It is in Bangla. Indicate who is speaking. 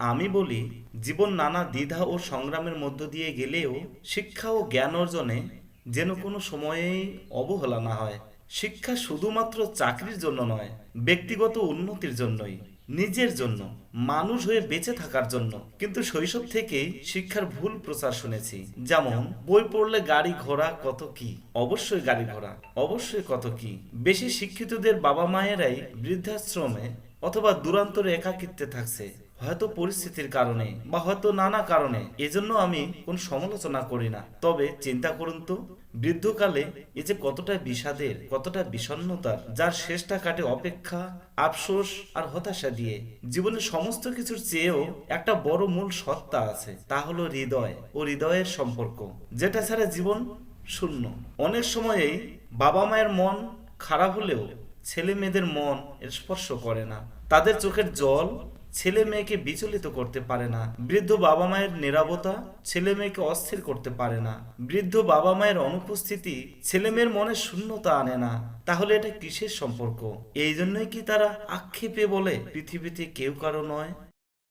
Speaker 1: আমি বলি, জীবন নানা দ্বিধা ও সংগ্রামের মধ্য দিয়ে গেলেও শিক্ষা ও জ্ঞান অর্জনে যেন কোনো সময়েই অবহেলা না হয়। শিক্ষা শুধুমাত্র চাকরির জন্য নয়, ব্যক্তিগত উন্নতির জন্যই, নিজের জন্য, মানুষ হয়ে বেঁচে থাকার জন্য। কিন্তু শৈশব থেকেই শিক্ষার ভুল প্রচার শুনেছি, যেমন, বই পড়লে গাড়ি ঘোড়া কত কি? অবশ্যই গাড়ি ঘোড়া, অবশ্যই কত কি? বেশি শিক্ষিতদের বাবা মায়েরাই বৃদ্ধাশ্রমে অথবা দূরান্তরে একাকিত্বে থাকছে। হয়তো পরিস্থিতির কারণে বা হয়তো নানা কারণে, এজন্য আমি কোন সমালোচনা করি না। তবে চিন্তা করুন তো, বৃদ্ধকালে এ যে কতটা বিষাদের, কতটা বিষণ্ণতার, যার শেষটা কাটে অপেক্ষা, আফসোস আর হতাশা দিয়ে, জীবনের সমস্ত কিছুর চেয়েও একটা বড় মূল সত্তা আছে, তা হলো হৃদয় ও হৃদয়ের সম্পর্ক, যেটা ছাড়া জীবন শূন্য। অনেক সময়েই বাবা মায়ের মন খারাপ হলেও ছেলে মেয়েদের মন স্পর্শ করে না। তাদের চোখের জল ছেলে মেয়েকে বিচলিত করতে পারে না। বৃদ্ধ বাবা মায়ের নিরাপত্তা ছেলে মেয়েকে অস্থির করতে পারে না। বৃদ্ধ বাবা মায়ের অনুপস্থিতি ছেলে মেয়ের মনে শূন্যতা আনে না। তাহলে এটা কিসের সম্পর্ক? এই জন্যই কি তারা আক্ষেপে বলে, পৃথিবীতে কেউ কারও নয়